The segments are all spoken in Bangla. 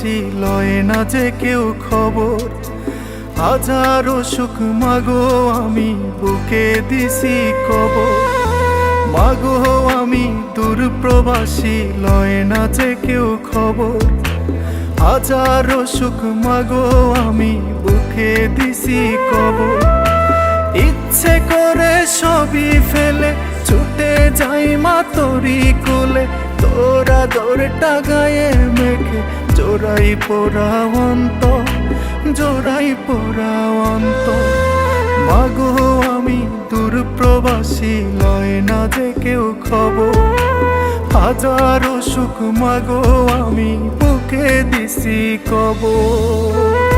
প্রবাসী লয় না যে কেউ খবর। হাজারো সুখ, মাগো, আমি বুকে দিছি কবর। মাগো, আমি দূর প্রবাসী লয় না যে কেউ খবর। হাজারো সুখ, মাগো, আমি বুকে দিছি কবর। ইচ্ছে করে সবই ফেলে, ছুটে যাই মা তোরি কোলে। তোরা দৌড়টা গায়ে মেখে জোড়াই পোড়া অন্ত, জোড়াই পোড়া মাগো, আমি দূর প্রবাসী লয় না যে কেউ খবর। হাজারো সুখ মাগো, আমি বুকে দিছি কবর।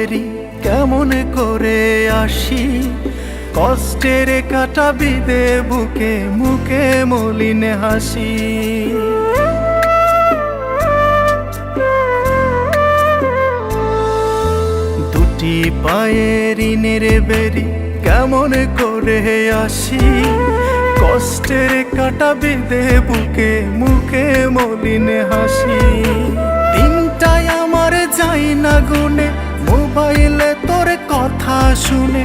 বেরি কেমন করে আসি? কষ্টের কাটা বিদে বুকে মুখে মলিন হাসি। দুটি পায়ে ঋণের বেরি কেমন করে আসি? কষ্টের কাটা বেঁধে বুকে মুখে মলিন হাসি। দিনটাই আমার যাই না গুনে মোবাইলে তোর কথা শুনে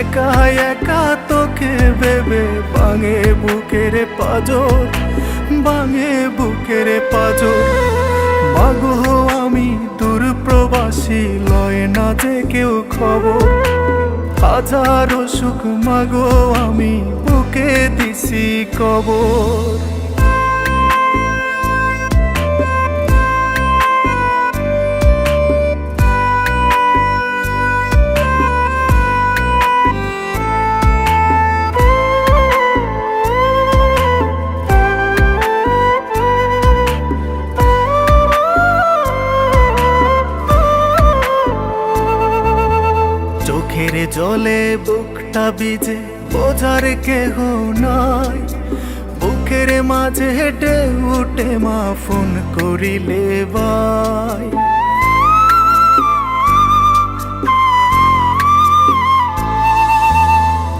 একা একা তোকে ভেবে বাঙে বুকের পাজর বাঙে বুকের পাজর। মাগো, আমি দূর প্রবাসী লয় না যে কেউ খবর। হাজারো সুখ মাগো, আমি বুকে দিছি কবর। জলে বুকটা বিজে বোঝার কেহ নাই বুকের মাঝে হেঁটে উঠে মা ফোন করিলে বাই।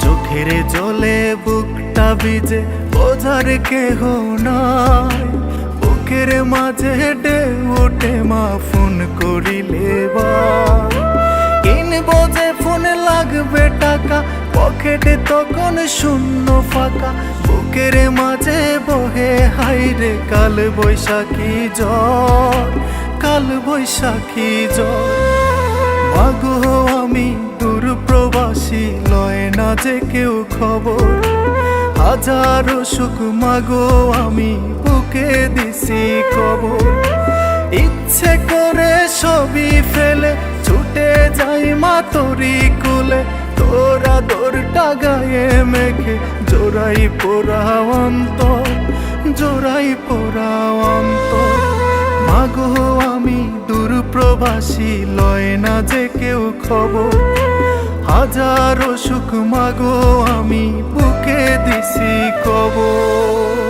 চোখের জলে বুকটা বিজে বোঝার কেহ নাই বুকের মাঝে হেঁটে উঠে মা ফোন করিলে বাই। কিনবো যে ফোনে লাগবে টাকা। পকেটে তখন শূন্য ফাঁকা। বুকের মাঝে বহে হাইরে কাল বৈশাখী জ্বর কাল বৈশাখী জ্বর মাগো, আমি দূর প্রবাসী, লয় না যে কেউ খবর। হাজারো সুখ মাগো, আমি বুকে দিছি কবর ইচ্ছে করে সবই ফেলে যাই মা তোরি কুলে, তোরা দৌড়টা গায়ে মেখে, জোড়াই পোড়া অন্তর, জোড়াই অন্তর। মাগো, আমি দূর প্রবাসী, লয় না যে কেউ খবর। হাজারো সুখ মাগো, আমি বুকে দিছি কবর।